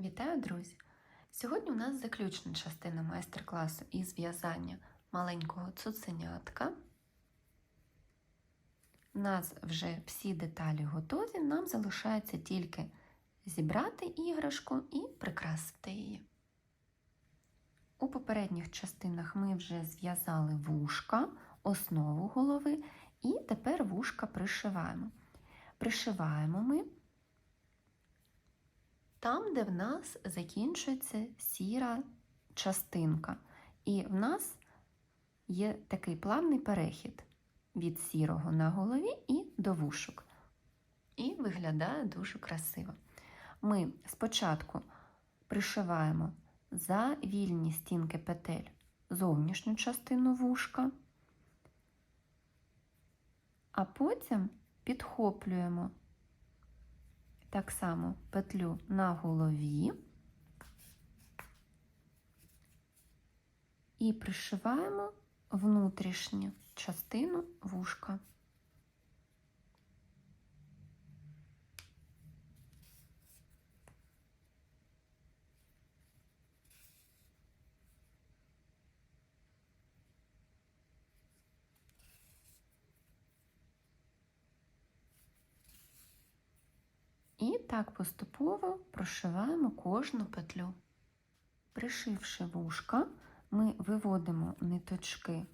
Вітаю, друзі! Сьогодні у нас заключна частина майстер-класу із в'язання маленького цуценятка. У нас вже всі деталі готові, нам залишається тільки зібрати іграшку і прикрасити її. У попередніх частинах ми вже зв'язали вушка, основу голови, і тепер вушка пришиваємо. Пришиваємо ми там, де в нас закінчується сіра частинка. І в нас є такий плавний перехід від сірого на голові і до вушок. І виглядає дуже красиво. Ми спочатку пришиваємо за вільні стінки петель зовнішню частину вушка, а потім підхоплюємо так само петлю на голові і пришиваємо внутрішню частину вушка. І так поступово прошиваємо кожну петлю. Пришивши вушка, ми виводимо ниточки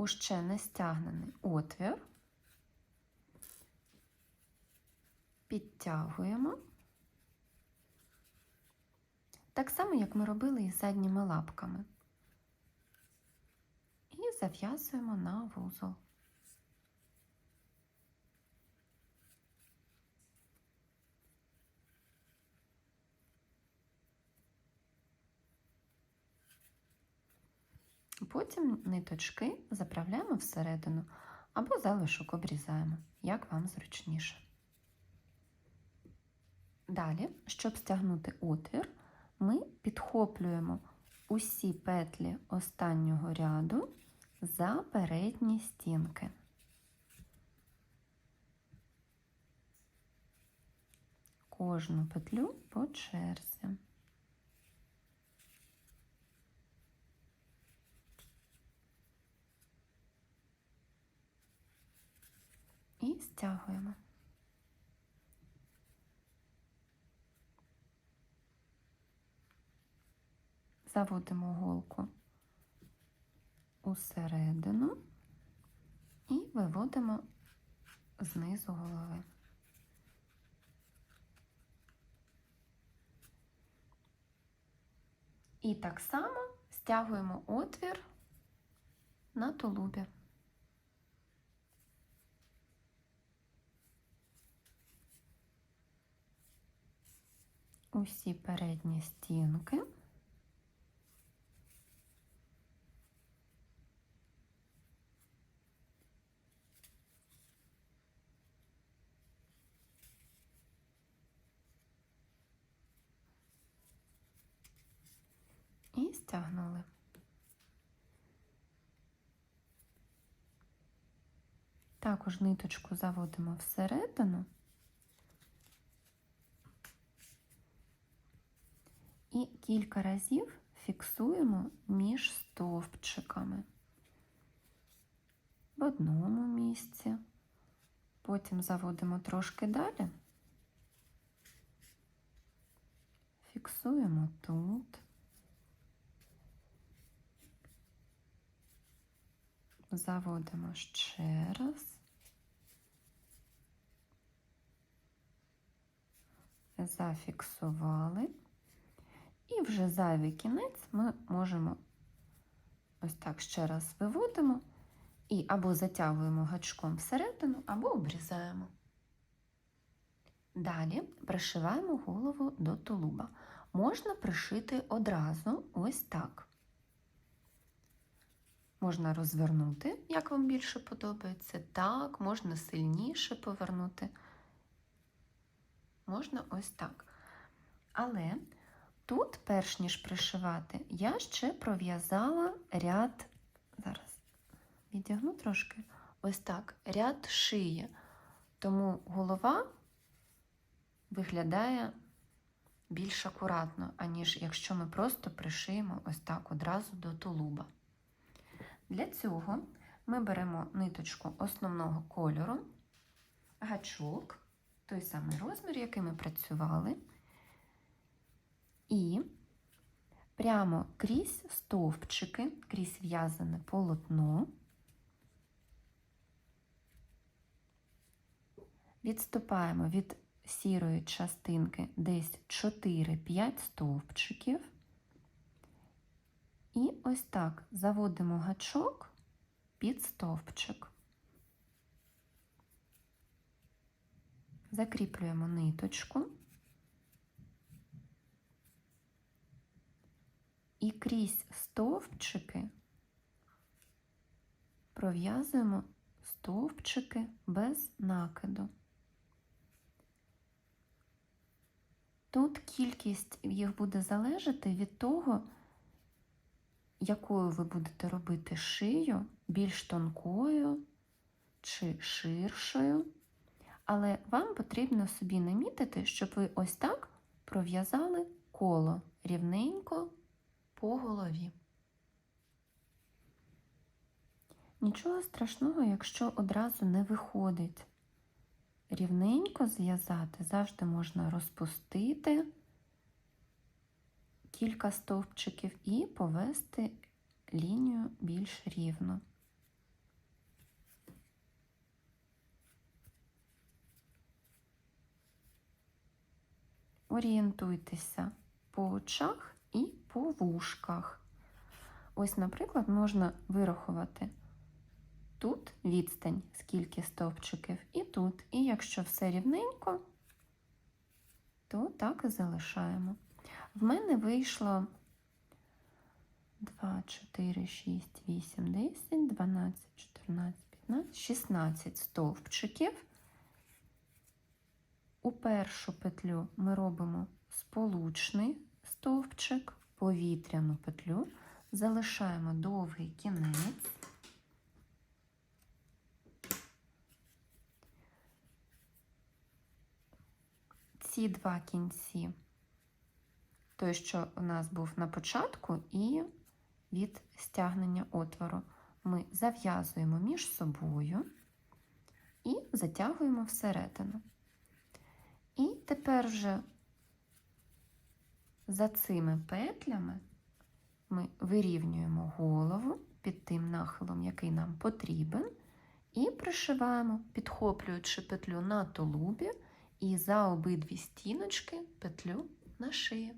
у ще не стягнений отвір, підтягуємо, так само, як ми робили із задніми лапками, і зав'язуємо на вузол. Потім ниточки заправляємо всередину або залишок обрізаємо, як вам зручніше. Далі, щоб стягнути отвір, ми підхоплюємо усі петлі останнього ряду за передні стінки. Кожну петлю по черзі. Стягуємо. Заводимо голку усередину і виводимо знизу голови. І так само стягуємо отвір на тулубі. Усі передні стінки. І стягнули. Також ниточку заводимо всередину. і кілька разів фіксуємо між стовпчиками в одному місці, потім заводимо трошки далі, фіксуємо тут. Заводимо ще раз. Зафіксували. І вже зайвий кінець ми можемо ось так ще раз виводимо і або затягуємо гачком всередину, або обрізаємо. Далі пришиваємо голову до тулуба. Можна пришити одразу ось так. Можна розвернути, як вам більше подобається. Так, можна сильніше повернути. Можна ось так. Але Тут, перш ніж пришивати, я ще пров'язала ряд, зараз відігну трошки, ось так, ряд шиї. Тому голова виглядає більш акуратно, аніж якщо ми просто пришиємо ось так одразу до тулуба. Для цього ми беремо ниточку основного кольору, гачок, той самий розмір, який ми працювали, і прямо крізь стовпчики, крізь в'язане полотно. Відступаємо від сірої частинки десь 4-5 стовпчиків. І ось так заводимо гачок під стовпчик. Закріплюємо ниточку і крізь стовпчики пров'язуємо стовпчики без накиду. Тут кількість їх буде залежати від того, якою ви будете робити шию, більш тонкою чи ширшою. Але вам потрібно собі намітити, щоб ви ось так пров'язали коло рівненько по голові. Нічого страшного, якщо одразу не виходить рівненько зв'язати, завжди можна розпустити кілька стовпчиків і повести лінію більш рівно. Орієнтуйтеся по очах і по вушках. Ось, наприклад, можна вирахувати тут відстань, скільки стовпчиків, і тут. І якщо все рівненько, то так і залишаємо. В мене вийшло 2, 4, 6, 8, 10, 12, 14, 15, 16 стовпчиків. У першу петлю ми робимо сполучний стовпчик, повітряну петлю, залишаємо довгий кінець. Ці два кінці, той, що у нас був на початку, і від стягнення отвору, ми зав'язуємо між собою і затягуємо всередину. І тепер вже за цими петлями ми вирівнюємо голову під тим нахилом, який нам потрібен, і пришиваємо, підхоплюючи петлю на тулубі і за обидві стіночки петлю на шиї.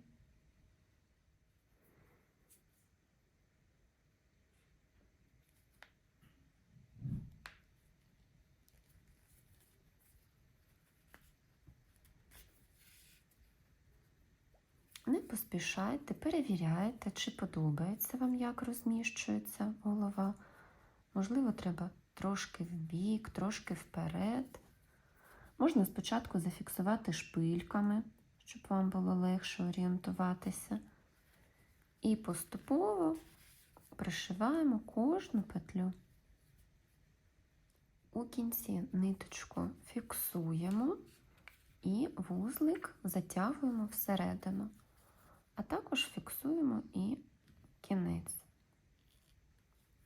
Не поспішайте, перевіряйте, чи подобається вам, як розміщується голова. Можливо, треба трошки вбік, трошки вперед. Можна спочатку зафіксувати шпильками, щоб вам було легше орієнтуватися. І поступово пришиваємо кожну петлю. У кінці ниточку фіксуємо і вузлик затягуємо всередину, а також фіксуємо і кінець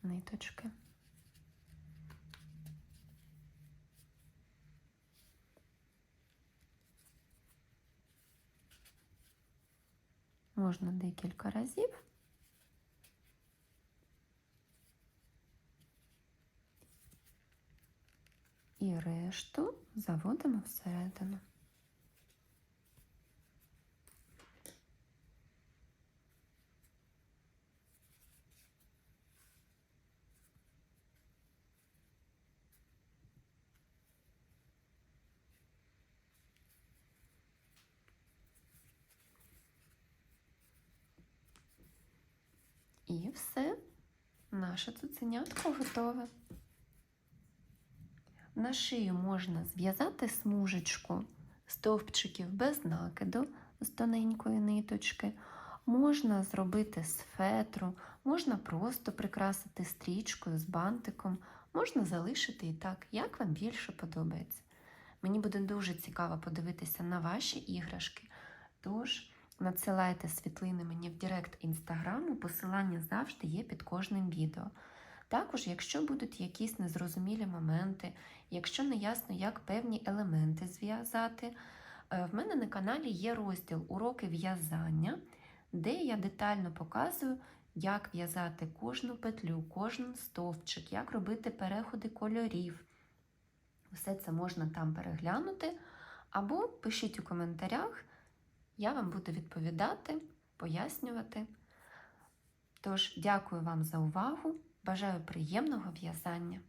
ниточки. Можна декілька разів. І решту заводимо всередину. І все, наше цуценятко готове. На шию можна зв'язати смужечку стовпчиків без накиду з тоненької ниточки, можна зробити з фетру, можна просто прикрасити стрічкою з бантиком, можна залишити і так, як вам більше подобається. Мені буде дуже цікаво подивитися на ваші іграшки. Тож надсилайте світлини мені в Директ інстаграму, посилання завжди є під кожним відео. Також, якщо будуть якісь незрозумілі моменти, якщо не ясно, як певні елементи зв'язати, е, в мене на каналі є розділ Уроки в'язання, де я детально показую, як в'язати кожну петлю, кожен стовпчик, як робити переходи кольорів. Все це можна там переглянути. Або пишіть у коментарях, я вам буду відповідати, пояснювати. Тож, дякую вам за увагу. Бажаю приємного в'язання!